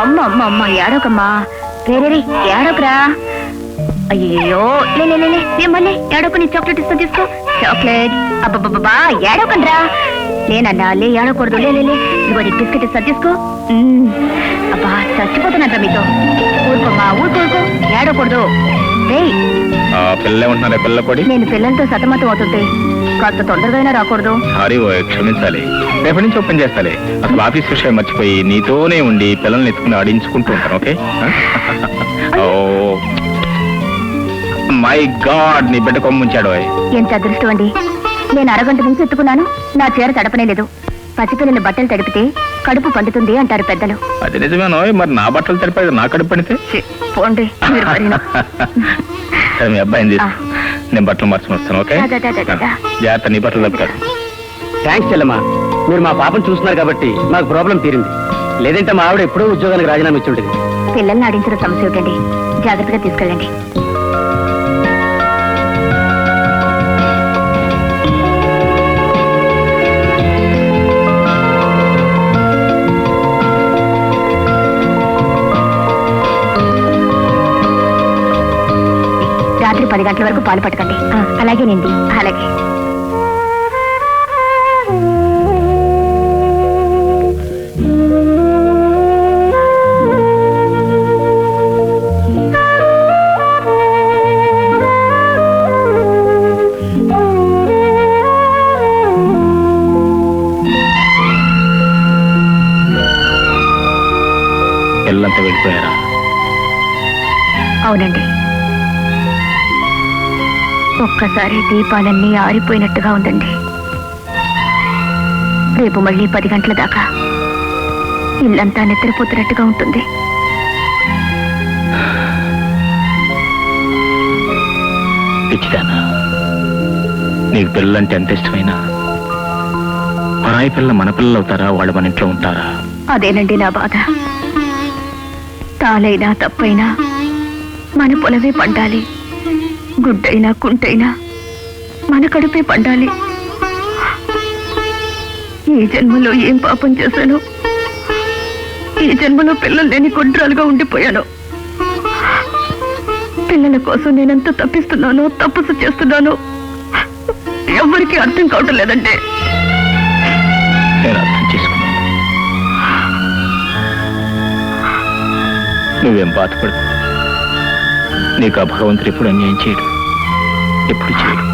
అమ్మ అమ్మ అమ్మ ఏడోకమ్మా రే రే రే ఏడోకరా అయ్యో లే లే లే లే ఏ మళ్ళీ ఏడోక నీ చాక్లెట్ ఇస్తా తీసుకో. చాక్లెట్ అబ్బబ్బబ్బా ఏడోకండ్రా లేనన్నా లే ఏడకూడదు లే లే లే ఇదిగో నీ బిస్కెట్ ఇస్తా తీసుకో. అబ్బా చచ్చిపోతున్నట్రా మీతో. ఊరుకోమ్మా ఊరుకో ఊరుకో. ఏడకూడదు నేను పిల్లలతో సతమతం అవుతుంటే కాస్త తొందరగా రాకూడదు. క్షమించాలి. రేపటి నుంచి ఓపెన్ చేస్తాలే. అసలు ఆఫీస్ విషయం మర్చిపోయి నీతోనే ఉండి పిల్లల్ని ఎత్తుకుని ఆడించుకుంటూ ఉంటాను ఓకే? ఓ మై గాడ్ నీ బిడ్డ కొమ్ముంచాడు. ఎంత అదృష్టం అండి? నేను అరగంట నుంచి ఎత్తుకున్నాను నా చీర తడపనే లేదు. పసిపిల్లల బట్టలు తడిపితే కడుపు పండుతుంది అంటారు పెద్దలు. అది నిజమేనో మరి నా బట్టలు తడిపేది నా కడుపు పడితే? ఛీ, పోండి మీరు మరీను. సరే మీ అబ్బాయిని తీసు ఆ. నేను బట్టలు మార్చుకుని వస్తాను ఓకే. జాగ్రత్త నీ బట్టలు తప్పుతారు థ్యాంక్స్ చెల్లమ్మా. మీరు మా పాపను చూస్తున్నారు కాబట్టి మాకు ప్రాబ్లం తీరింది. లేదంటే మా ఆవిడ ఎప్పుడో ఉద్యోగానికి రాజీనామా ఇచ్చి ఉంటుంది. పిల్లల్ని ఆడించిన సమస్య ఏమిటండి? జాగ్రత్తగా తీసుకెళ్ళండి. రాత్రి పది గంటల వరకు పాలు పట్టకండి. అలాగేనండి అలాగే. పిల్లలంతా వెళ్ళిపోయారా? అవునండి. ఒక్కసారి దీపాలన్నీ ఆరిపోయినట్టుగా ఉందండి. రేపు మళ్ళీ పది గంటల దాకా ఇల్లంతా నిద్రపోతున్నట్టుగా ఉంటుంది. పిచ్చిదానా? నీకు పిల్లలంటే ఎంత ఇష్టమైనా? పరాయి పిల్ల మన పిల్లలు అవుతారా? వాళ్ళు మన ఇంట్లో ఉంటారా? అదేనండి నా బాధ. తాలైనా తప్పైనా మన పొలమే పండాలి. గుడ్డైనా కుంటైనా మన కడుపే పండాలి. ఈ జన్మలో ఏం పాపం చేశాను? ఈ జన్మలో పిల్లలు లేని గుండ్రాలుగా ఉండిపోయాను? పిల్లల కోసం నేనెంత తప్పిస్తున్నానో తపస్సు చేస్తున్నానో? ఎవరికి అర్థం కావటం లేదంటే. నువ్వేం బాధపడదు నీకు ఆ భగవంతుడు ఎప్పుడు అన్యాయం చేయడు. ఎప్పుడు చేయడు.